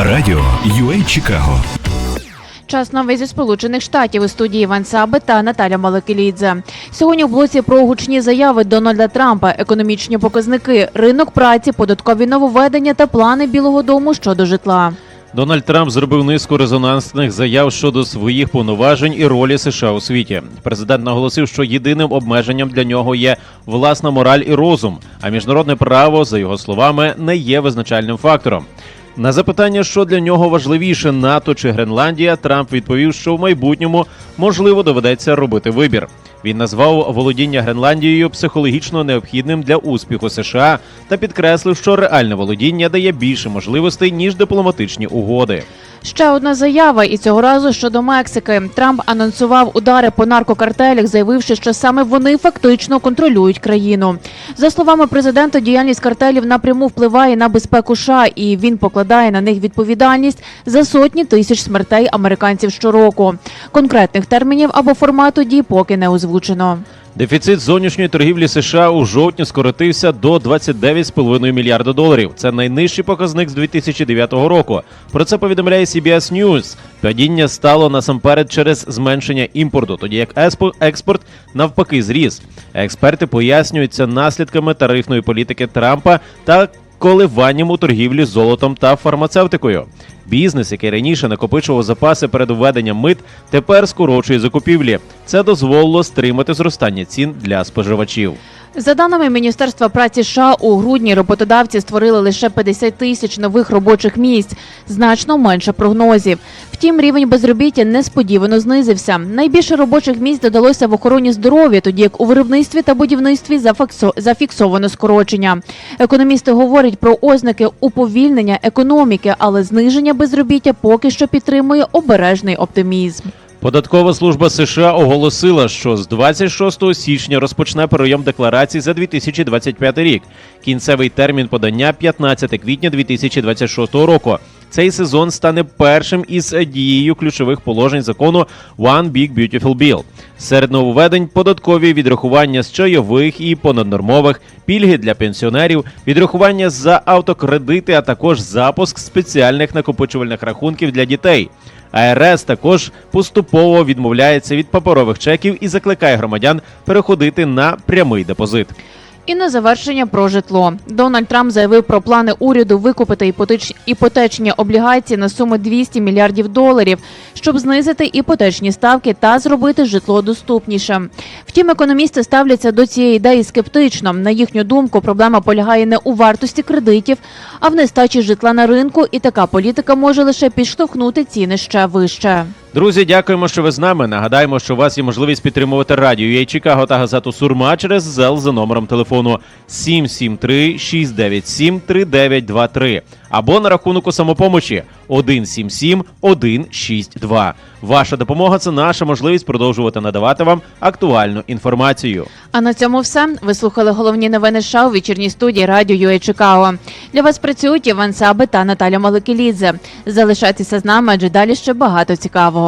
Радіо UA Чикаго. Час новий зі сполучених штатів у студії Іван Саби та Наталя Маликелідзе. Сьогодні в блоці про гучні заяви Дональда Трампа, економічні показники, ринок праці, податкові нововведення та плани Білого Дому щодо житла. Дональд Трамп зробив низку резонансних заяв щодо своїх повноважень і ролі США у світі. Президент наголосив, що єдиним обмеженням для нього є власна мораль і розум, а міжнародне право, за його словами, не є визначальним фактором. На запитання, що для нього важливіше НАТО чи Гренландія, Трамп відповів, що в майбутньому можливо доведеться робити вибір. Він назвав володіння Гренландією психологічно необхідним для успіху США та підкреслив, що реальне володіння дає більше можливостей ніж дипломатичні угоди. Ще одна заява, і цього разу щодо Мексики. Трамп анонсував удари по наркокартелях, заявивши, що саме вони фактично контролюють країну. За словами президента, діяльність картелів напряму впливає на безпеку США, і він покладає на них відповідальність за сотні тисяч смертей американців щороку. Конкретних термінів або формату дій поки не озвучено. Дефіцит зовнішньої торгівлі США у жовтні скоротився до 29,5 мільярда доларів. Це найнижчий показник з 2009 року. Про це повідомляє CBS News. Падіння стало насамперед через зменшення імпорту, тоді як експорт навпаки зріс. Експерти пояснюють це наслідками тарифної політики Трампа та коливанням у торгівлі золотом та фармацевтикою. Бізнес, який раніше накопичував запаси перед введенням мит, тепер скорочує закупівлі. Це дозволило стримати зростання цін для споживачів. За даними Міністерства праці США, у грудні роботодавці створили лише 50 тисяч нових робочих місць, значно менше прогнозів. Втім, рівень безробіття несподівано знизився. Найбільше робочих місць додалося в охороні здоров'я, тоді як у виробництві та будівництві зафіксо- зафіксовано скорочення. Економісти говорять про ознаки уповільнення економіки, але зниження безробіття поки що підтримує обережний оптимізм. Податкова служба США оголосила, що з 26 січня розпочне прийом декларацій за 2025 рік. Кінцевий термін подання 15 квітня 2026 року. Цей сезон стане першим із дією ключових положень закону One Big Beautiful Bill. Серед нововведень податкові відрахування з чайових і понаднормових, пільги для пенсіонерів, відрахування за автокредити, а також запуск спеціальних накопичувальних рахунків для дітей. АРС також поступово відмовляється від паперових чеків і закликає громадян переходити на прямий депозит. І на завершення про житло. Дональд Трамп заявив про плани уряду викупити іпотеч... іпотечні облігації на суму 200 мільярдів доларів, щоб знизити іпотечні ставки та зробити житло доступнішим. Втім, економісти ставляться до цієї ідеї скептично. На їхню думку, проблема полягає не у вартості кредитів, а в нестачі житла на ринку, і така політика може лише підштовхнути ціни ще вище. Друзі, дякуємо, що ви з нами. Нагадаємо, що у вас є можливість підтримувати радіо «Ей Чикаго та газету Сурма через ЗЕЛ за номером телефону 773-697-3923 або на рахунок у самопомочі 177-162. Ваша допомога це наша можливість продовжувати надавати вам актуальну інформацію. А на цьому все. Ви слухали головні новини США у вечірній студії радіо UA Чикаго. Для вас працюють Іван Саби та Наталя Маликелідзе. Залишайтеся з нами, адже далі ще багато цікавого.